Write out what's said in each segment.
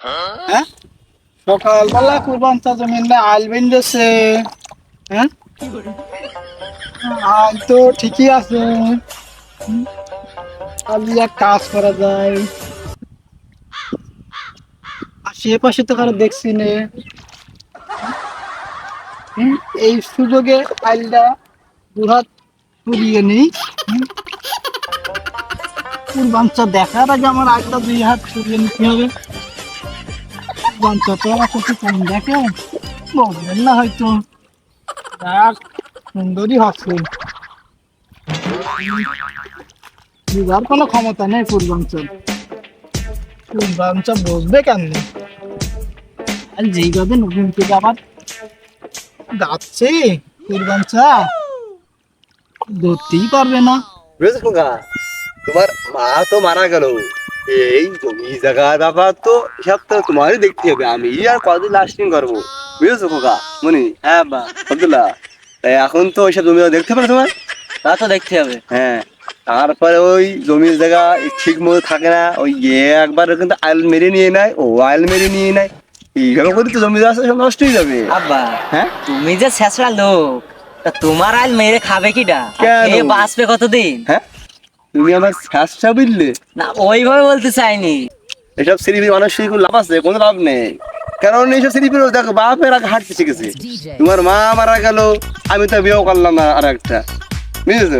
হ্যাঁ? সকালবেলা কুরবান জমিন আল বেঞ্জেছে হ্যাঁ? আল তো ঠিকই আছে। হুম, এক কাজ করা যায়। আশেপাশে তো কারও দেখছি নে। এই সুযোগে আইলটা দুহাত পুড়িয়ে নিই। হুম। কুরবানটা দেখার আগে আমার আইলটা দুই হাত পুড়িয়ে নিতে হবে। কুরবানটা তো চোখে কম দেখে? বলবেন না হয়তো। দেখ সুন্দরই হচ্ছে। দিবার কোনো ক্ষমতা নেই পূর্বাঞ্চল। পূর্বাঞ্চল বসবে কেন আর যেইভাবে নতুন থেকে আবার যাচ্ছে পূর্বাঞ্চা ধরতেই পারবে না। তোমার মা তো মারা গেল। এই জমি জায়গার ব্যাপার তো সব তো তোমারই দেখতে হবে। আমি আর কতদিন লাস্টিং করব বুঝেছ খোকা? মনি? হ্যাঁ বা। আব্দুল্লাহ তাই এখন তো ওইসব জমি দেখতে পারো তোমার? তা তো দেখতে হবে। হ্যাঁ। তারপরে ওই জমির জায়গা ঠিক মতো থাকে না। ওই ইয়ে একবার কিন্তু আইল মেরে নিয়ে নেয় ও আইল মেরে নিয়ে নেয় এইভাবে করে তো জমি সব নষ্ট হয়ে যাবে। আব্বা হ্যাঁ? তুমি যে শেষরা লোক তা তোমার আইল মেরে খাবে কিটা বাঁচবে কতদিন? হ্যাঁ? তুমি আমার শ্বাসটা বুঝলে না ওইভাবে বলতে চাইনি। এসব সিরিপি মানুষের কোনো লাভ আছে কোনো লাভ নেই। কারণ এইসব সিরিপি দেখো বাপের আগে হাঁটতে শিখেছে। তোমার মা মারা গেল আমি তো বিয়েও করলাম না আর একটা বুঝেছ?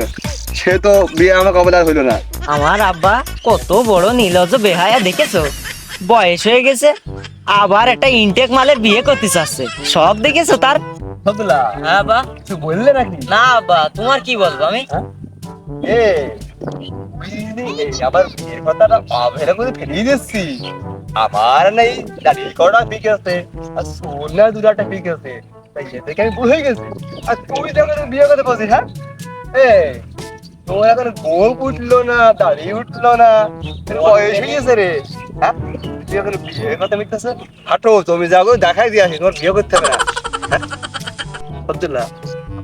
সে তো বিয়ে আমার কবে আর হইল না। আমার আব্বা কত বড় নীলজ বেহায়া দেখেছ? বয়স হয়ে গেছে আবার একটা ইনটেক মালের বিয়ে করতে চাচ্ছে। সব দেখেছ তার? হ্যাঁ বা তুই বললে নাকি? না আব্বা তোমার কি বলব আমি? এ বুঝলি, এই আবার আমার নেই কটা পিক আছে, আর সোনা দুটাটা পিক আছে। তাই আমি গেছি। আর তুই তো এখন বিয়ে করতে বলছিস হ্যাঁ? এ এখন গোল উঠল না, দাড়ি উঠল না বয়স হয়ে গেছে রে। হ্যাঁ? তুই এখন বিয়ে কথা মিটতেছে হাঁটো তুমি যাব, দেখাই দিয়ে আসি তোমার বিয়ে করতে হবে না। হ্যাঁ? আব্দুল্লাহ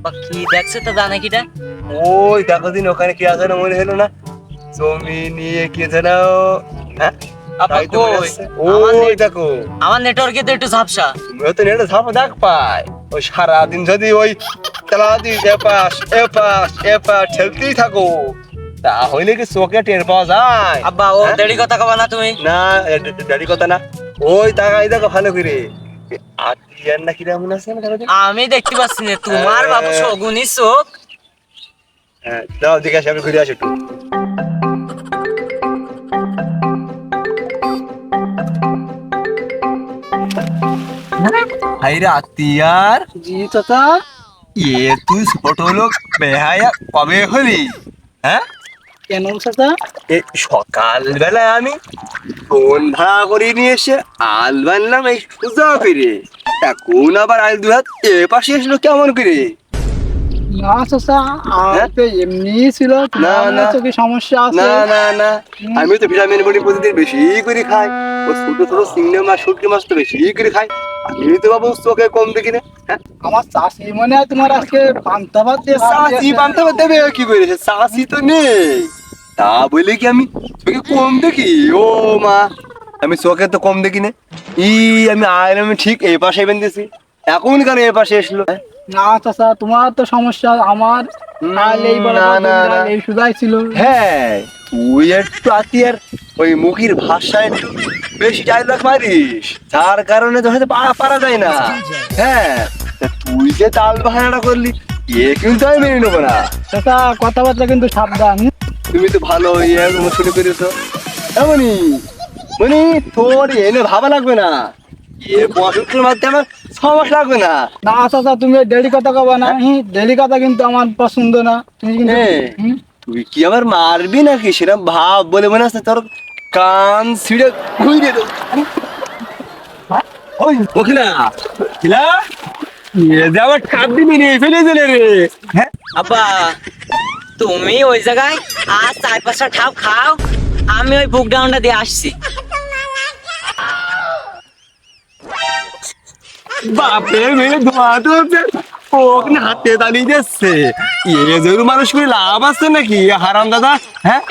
আব্বা কি দেখছে তো জানে কিটা? ওই দেখো দিন ওখানে কি আছে না মনে হলো না। জমি নিয়ে কি যেন হ্যাঁ? আব্বা কই? ওই দেখো। আমার নেটওয়ার্কে তো একটু ঝাপসা। তুমিও তো নেটে ঝাপা দেখ পায় ওই সারাদিন যদি ওই দিন এপাশ এপাশ এপাশ ঠেলতেই থাকো। তা হইলে কি চোখে টের পাওয়া যায়? আব্বা ও হ্যাঁ? দেরি কথা কবা না তুমি। না ডাডি কথা না। ওই তাকাই দেখো ভালো করে। আমি দেখতে পাচ্ছি না তোমার হ্যাঁ। বাবু চোখ। হ্যাঁ দাও আসি আমি ঘুরে আসি একটু। হাইরা আতিয়ার। জি চাচা। এ তুই ছোট লোক বেহায়া কবে হলি? হ্যাঁ? কেন চাচা? এ সকাল বেলায় আমি ফোন ভাড়া করে নিয়ে এসে আল বানলাম এই সুজা করে এখন আবার আল দু হাত এ পাশে এসলো কেমন করে? না চাচা হ্যাঁ? এমনি ছিল না, না। চোখে সমস্যা আছে। না না না। আমি তো ভিটামিন বডি প্রতিদিন বেশি করে খাই। ও ছোট ছোট চিংড়ি মাছ শুটকি মাছ তো বেশি করে খাই। আমি তো বাবু চোখে কম দেখি না হ্যাঁ? আমার চাষি মনে হয় তোমার আজকে পান্তা ভাত দিয়ে চাষি দিয়েছে। বানতে দেবে কি করেছে চাষি তো নেই। তা বলে কি আমি চোখে কম দেখি? ও মা আমি চোখে তো কম দেখি না ই আমি আয় আমি ঠিক এই পাশে বেঁধেছি এখন কেন এই পাশে এসলো? হ্যাঁ? না চাচা তোমার তো সমস্যা। আমার। এই সুদাই ছিল। হ্যাঁ তুই একটু আতিয়ার ওই মুখের ভাষা একটু বেশি ডায়লগ মারিস। যার কারণে তো হয়তো পারা পারা যায় না। হ্যাঁ তুই যে তাল বাহানাটা করলি এ কিন্তু আমি মেনে নেব না। চাচা কথাবার্তা কিন্তু সাবধান। তুমি তো ভালো ইয়ে শুরু করেছ এমনই মানে তোর এনে ভাবা লাগবে না। এ বসন্তের মাধ্যমে আমার ছ লাগবে না। না চাচা তুমি ডেলি কথা কবা না। ডেলি কথা কিন্তু আমার পছন্দ না। তুমি হ্যাঁ। তুই কি আবার মারবি নাকি? সেরকম ভাব বলে মনে আছে তোর কান ছিঁড়ে ঘুরে দেবো ওই ওখিলা খিলা এ যে আবার দিবি রে ফেলে দিলে রে। হ্যাঁ? আব্বা তুমি ওই জায়গায় আর চার পাঁচটা ঠাপ খাও। আমি ওই বুক ডাউনটা দিয়ে আসছি। মেয়ে ধোয়া ওখানে হাতে দাঁড়িয়ে যাচ্ছে। এ জরু মানুষ করে লাভ আছে নাকি? হারাম দাদা হ্যাঁ?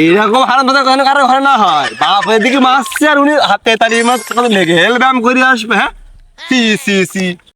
এইরকম হারাম দাদা কেন কারও ঘরে না হয়। বাপ এদিকে মারছে আর উনি হাতে তাড়িয়ে মাছ লেগে হেল ব্যায়াম করে আসবে হ্যাঁ? সি সি সি।